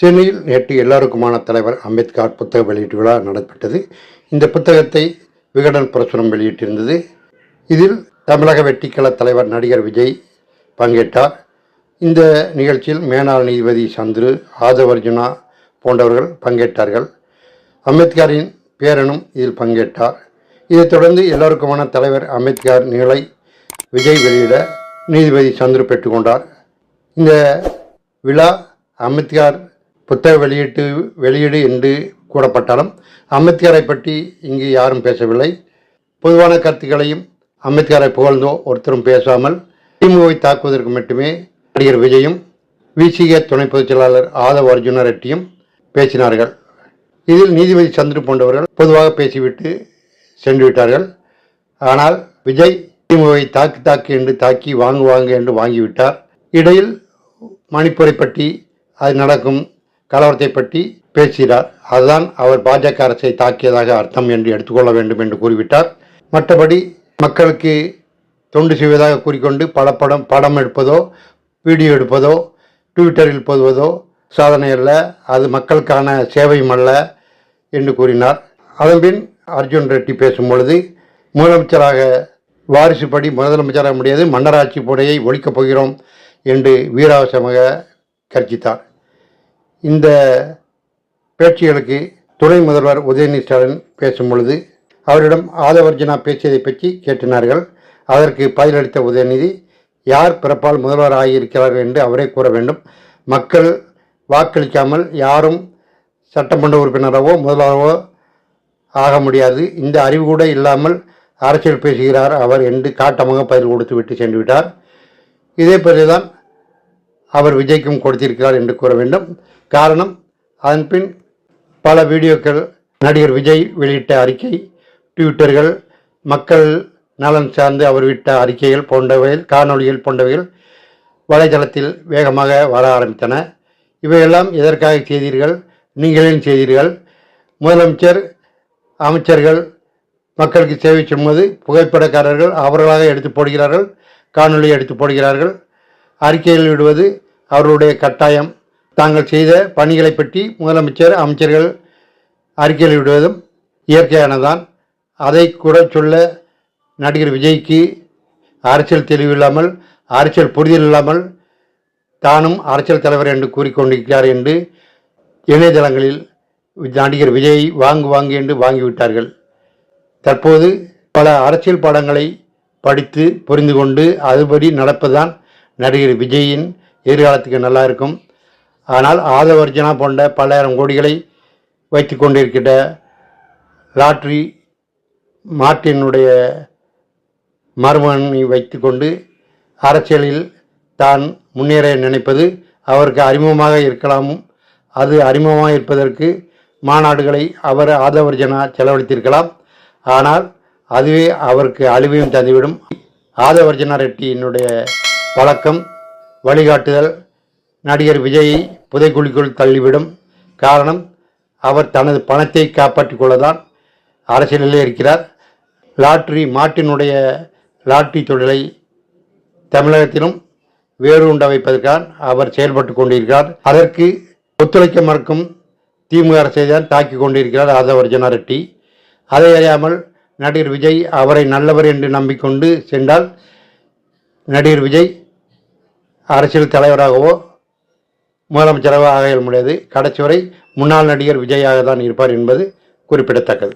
சென்னையில் நேற்று எல்லோருக்குமான தலைவர் அம்பேத்கர் புத்தக வெளியீட்டு விழா நடைபெற்றது இந்த புத்தகத்தை விகடன் பிரசுரம் வெளியிட்டிருந்தது. இதில் தமிழக வெட்டிக்கல தலைவர் நடிகர் விஜய் பங்கேற்றார். இந்த நிகழ்ச்சியில் மேனாள் நீதிபதி சந்துரு ஆதவர்ஜுனா போன்றவர்கள் பங்கேற்றார்கள். அம்பேத்கரின் பேரனும் இதில் பங்கேற்றார். இதைத் தொடர்ந்து எல்லோருக்குமான தலைவர் அம்பேத்கர் நிகழை விஜய் வெளியிட நீதிபதி சந்துரு பெற்றுக்கொண்டார் இந்த விழா அம்பேத்கர் புத்தக வெளியீட்டு வெளியீடு என்று கூறப்பட்டாலும் அம்பேத்கரை பற்றி இங்கு யாரும் பேசவில்லை. பொதுவான கருத்துக்களையும் அம்பேத்கரை புகழ்ந்தோ ஒருத்தரும் பேசாமல் திமுகவை தாக்குவதற்கு மட்டுமே நடிகர் விஜயும் விசிக துணை பொதுச் செயலாளர் ஆதவ் அர்ஜுன ரெட்டியும் பேசினார்கள். இதில் நீதிபதி சந்துரு போன்றவர்கள் பொதுவாக பேசிவிட்டு சென்று விட்டார்கள். ஆனால் விஜய் திமுகவை தாக்கு தாக்கு என்று தாக்கி வாங்கு வாங்கு என்று வாங்கிவிட்டார். இடையில் மணிப்பூரை பற்றி அது நடக்கும் கலவரத்தை பற்றி பேசுகிறார். அதுதான் அவர் பாஜக அரசை தாக்கியதாக அர்த்தம் என்று எடுத்துக்கொள்ள வேண்டும் என்று கூறிவிட்டார். மற்றபடி மக்களுக்கு தொண்டு செய்வதாக கூறிக்கொண்டு பல படம் படம் எடுப்பதோ வீடியோ எடுப்பதோ ட்விட்டரில் போடுவதோ சாதனை அல்ல. அது மக்களுக்கான சேவையும் அல்ல என்று கூறினார். அதன்பின் அர்ஜுன் ரெட்டி பேசும் பொழுது முதலமைச்சராக வாரிசுப்படி முதலமைச்சராக முடியாது மன்னராட்சி புடையை ஒழிக்கப் போகிறோம் என்று வீராவசமாக கர்ஜித்தார் இந்த பேச்சுகளுக்கு துணை முதல்வர் உதயநிதி ஸ்டாலின் பேசும் பொழுது அவரிடம் ஆதவர்ஜனா பேசியதை பற்றி கேட்டினார்கள். அதற்கு பதிலளித்த உதயநிதி யார் பிறப்பால் முதல்வர் ஆகியிருக்கிறார்கள் என்று அவரே கூற வேண்டும். மக்கள் வாக்களிக்காமல் யாரும் சட்டமன்ற உறுப்பினராகவோ முதல்வராகவோ ஆக முடியாது. இந்த அறிவு கூட இல்லாமல் அரசியல் பேசுகிறார் அவர் என்று காட்டமாக பதில் கொடுத்து விட்டு சென்று விட்டார் இதே பிறகுதான் அவர் விஜய்க்கும் கொடுத்திருக்கிறார் என்று கூற வேண்டும். காரணம் அதன்பின் பல வீடியோக்கள் நடிகர் விஜய் வெளியிட்ட அறிக்கை ட்விட்டர்கள் மக்கள் நலன் சார்ந்து அவர் விட்ட அறிக்கைகள் போன்றவைகள் காணொளிகள் போன்றவைகள் வலைதளத்தில் வேகமாக வர ஆரம்பித்தன. இவையெல்லாம் எதற்காக செய்தீர்கள்? நீங்களேன் செய்தீர்கள்? முதலமைச்சர் அமைச்சர்கள் மக்களுக்கு சேவை செய்யும்போது புகைப்படக்காரர்கள் அவர்களாக எடுத்து போடுகிறார்கள் காணொளியை எடுத்து போடுகிறார்கள் அறிக்கைகள் விடுவது அவர்களுடைய கட்டாயம் தாங்கள் செய்த பணிகளை பற்றி முதலமைச்சர் அமைச்சர்கள் அறிக்கையில் விடுவதும் இயற்கையானதான் அதை கூட சொல்ல நடிகர் விஜய்க்கு அரசியல் தெளிவு இல்லாமல் அரசியல் புரிதல் இல்லாமல் தானும் அரசியல் தலைவர் என்று கூறிக்கொண்டிருக்கிறார் என்று இணையதளங்களில் நடிகர் விஜய் வாங்கு வாங்கு என்று வாங்கிவிட்டார்கள். தற்போது பல அரசியல் படங்களை படித்து புரிந்து கொண்டு அதுபடி நடப்பதுதான் நடிகர் விஜயின் எதிர்காலத்துக்கு நல்லா இருக்கும். ஆனால் ஆதவர்ஜனா போன்ற பல்லாயிரம் கோடிகளை வைத்து கொண்டிருக்கிற லாட்ரி மார்ட்டினுடைய மருமகனை வைத்துக்கொண்டு அரசியலில் தான் முன்னேற நினைப்பது அவருக்கு அறிமுகமாக இருக்கலாமும். அது அறிமுகமாக இருப்பதற்கு மாநாடுகளை அவர் ஆதவர்ஜனா செலவழித்திருக்கலாம். ஆனால் அதுவே அவருக்கு அழிவையும் தந்துவிடும். ஆதவர்ஜனா ரெட்டியினுடைய பழக்கம் வழிகாட்டுதல். நடிகர் விஜயை புதைக்குழிக்குள் தள்ளிவிடும் காரணம் அவர் தனது பணத்தை காப்பாற்றிக் கொள்ளதான் அரசியலிலே இருக்கிறார். லாட்ரி மாட்டினுடைய லாட்ரி தொழிலை தமிழகத்திலும் வேறு உண்ட வைப்பதற்காக அவர் செயல்பட்டு கொண்டிருக்கிறார். அதற்கு ஒத்துழைக்க மறுக்கும் திமுக அரசை தான் தாக்கி கொண்டிருக்கிறார் ஆதவர்ஜனா ரெட்டி அதை அறியாமல் நடிகர் விஜய் அவரை நல்லவர் என்று நம்பிக்கொண்டு சென்றால் நடிகர் விஜய் அரசியல் தலைவராகவோ முதலமைச்சராகவோ ஆக முடியாது கடைசி வரை முன்னாள் நடிகர் விஜயாக தான் இருப்பார் என்பது குறிப்பிடத்தக்கது.